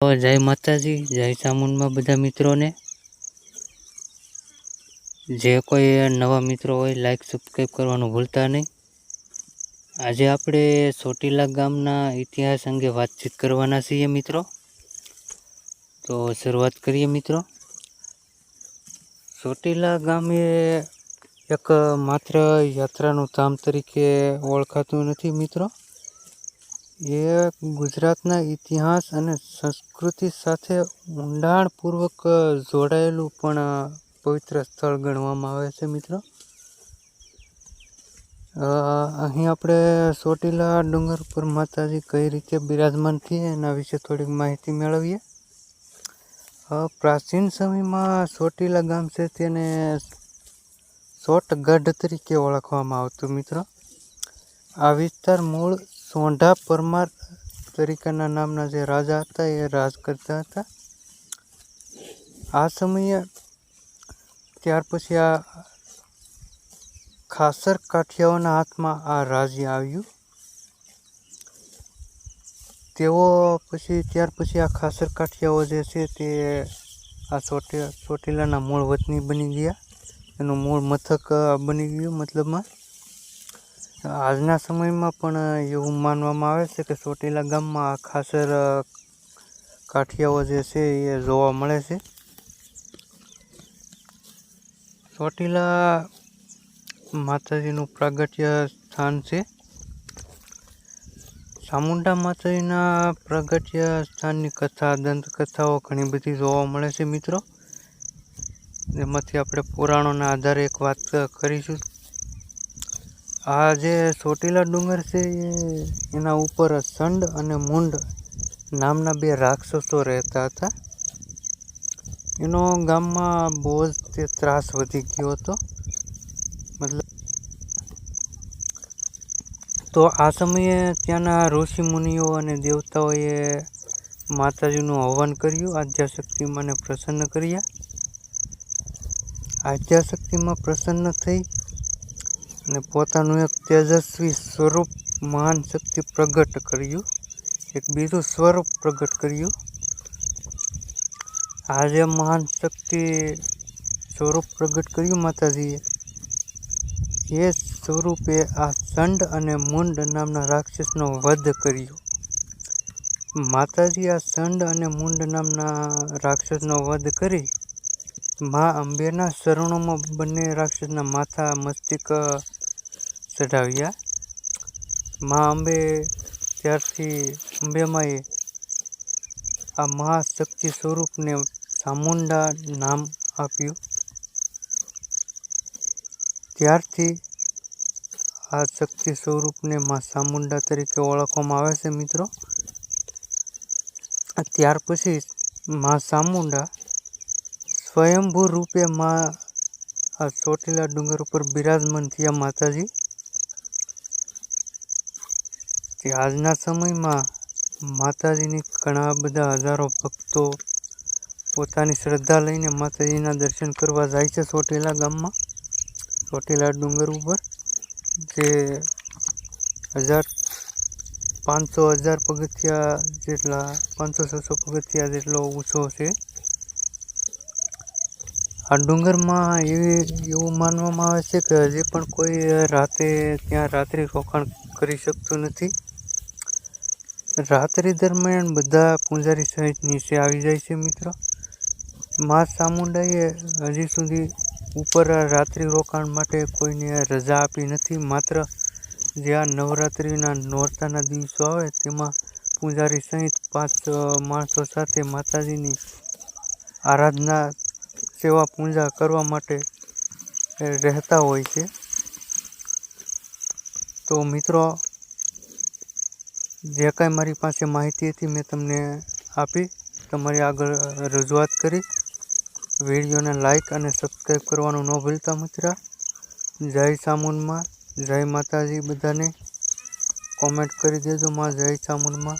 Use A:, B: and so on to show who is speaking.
A: જય માતાજી, જય ચામુંડમાં બધા મિત્રોને. જે કોઈ નવા મિત્રો હોય લાઈક સબસ્ક્રાઈબ કરવાનું ભૂલતા નહીં. આજે આપણે ચોટીલા ગામના ઇતિહાસ અંગે વાતચીત કરવાના છીએ મિત્રો. તો શરૂઆત કરીએ મિત્રો. ચોટીલા ગામ એક માત્ર યાત્રાનું ધામ તરીકે ઓળખાતું નથી મિત્રો. એ ગુજરાતના ઇતિહાસ અને સંસ્કૃતિ સાથે ઊંડાણપૂર્વક જોડાયેલું પણ પવિત્ર સ્થળ ગણવામાં આવે છે મિત્રો. અહીં આપણે ચોટીલા ડુંગર પર માતાજી કઈ રીતે બિરાજમાન થઈએ એના વિશે થોડીક માહિતી મેળવીએ. પ્રાચીન સમયમાં ચોટીલા ગામ છે તેને ચોટગઢ તરીકે ઓળખવામાં આવતું, મિત્રો. આ વિસ્તાર મૂળ સોંઢા પરમાર તરીકેના નામના જે રાજા હતા, એ રાજ કરતા હતા. આ સમયે ત્યાર પછી આ ખાસર કાઠિયાઓના હાથમાં આ રાજ્ય આવ્યું. તેઓ પછી, ત્યાર પછી આ ખાસર કાઠિયાઓ જે છે તે આ ચોટી ચોટીલાના મૂળ વતની બની ગયા. એનું મૂળ મથક બની ગયું મતલબમાં. આજના સમયમાં પણ એવું માનવામાં આવે છે કે ચોટીલા ગામમાં ખાસર કાઠિયાઓ જે છે એ જોવા મળે છે. ચોટીલા માતાજીનું પ્રાગટ્ય સ્થાન છે. ચામુંડા માતાજીના પ્રાગટ્ય સ્થાનની કથા, દંતકથાઓ ઘણી બધી જોવા મળે છે મિત્રો. એમાંથી આપણે પુરાણોના આધારે એક વાત કરીશું. આ જે ચોટીલા ડુંગર છે એ એના ઉપર સંડ અને મુંડ નામના બે રાક્ષસો રહેતા હતા. એનો ગામમાં બહુ જ તે ત્રાસ વધી ગયો હતો. મતલબ તો આ સમયે ત્યાંના ઋષિ મુનિઓ અને દેવતાઓએ માતાજીનું હવન કર્યું આદ્યાશક્તિમાને પ્રસન્ન કર્યા. આદ્યાશક્તિમાં પ્રસન્ન થઈ અને પોતાનું એક તેજસ્વી સ્વરૂપ મહાન શક્તિ પ્રગટ કર્યું. એક બીજું સ્વરૂપ પ્રગટ કર્યું. આજે મહાન શક્તિ સ્વરૂપ પ્રગટ કર્યું માતાજીએ. એ સ્વરૂપે આ ચંડ અને મુંડ નામના રાક્ષસનો વધ કર્યો. માતાજી આ ચંડ અને મુંડ નામના રાક્ષસનો વધ કરી મા અંબેના શરણોમાં બંને રાક્ષસના માથા, મસ્તિષ્ક ચઢાવ્યા. મા અંબે ત્યારથી અંબેમાએ આ મહાશક્તિ સ્વરૂપને ચામુંડા નામ આપ્યું. ત્યારથી આ શક્તિ સ્વરૂપને મા ચામુંડા તરીકે ઓળખવામાં આવે છે મિત્રો. ત્યાર પછી મા ચામુંડા સ્વયંભૂ રૂપે મા આ ચોટીલા ડુંગર ઉપર બિરાજમાન થયા માતાજી. તે આજના સમયમાં માતાજીની ઘણા બધા હજારો ભક્તો પોતાની શ્રદ્ધા લઈને માતાજીના દર્શન કરવા જાય છે ચોટીલા ગામમાં. ચોટીલા ડુંગર ઉપર, જે હજાર પાંચસો હજાર પગથિયા જેટલા, પાંચસો છસો પગથિયા જેટલો ઊંચો છે. આ ડુંગરમાં એવી એવું માનવામાં આવે છે કે હજી પણ કોઈ રાતે ત્યાં રાત્રિ રોકાણ કરી શકતું નથી. રાત્રિ દરમિયાન બધા પૂંજારી સહિત નીચે આવી જાય છે મિત્રો. મા ચામુંડાએ હજી સુધી ઉપર રાત્રિ રોકાણ માટે કોઈને રજા આપી નથી. માત્ર જે આ નવરાત્રિના નોરતાના દિવસો આવે તેમાં પૂજારી સહિત પાંચ માણસો સાથે માતાજીની આરાધના સેવા પૂજા કરવા માટે રહેતા હોય છે. તો મિત્રો જે કાંઈ મારી પાસે માહિતી હતી મેં તમને આપી. તમારી આગળ રજૂઆત કરી. વિડીયોને લાઇક અને સબસ્ક્રાઈબ કરવાનું ન ભૂલતા મિત્રા. જય સામુનમાં. જય માતાજી બધાને. કોમેન્ટ કરી દેજો માં જય ચામુંડમાં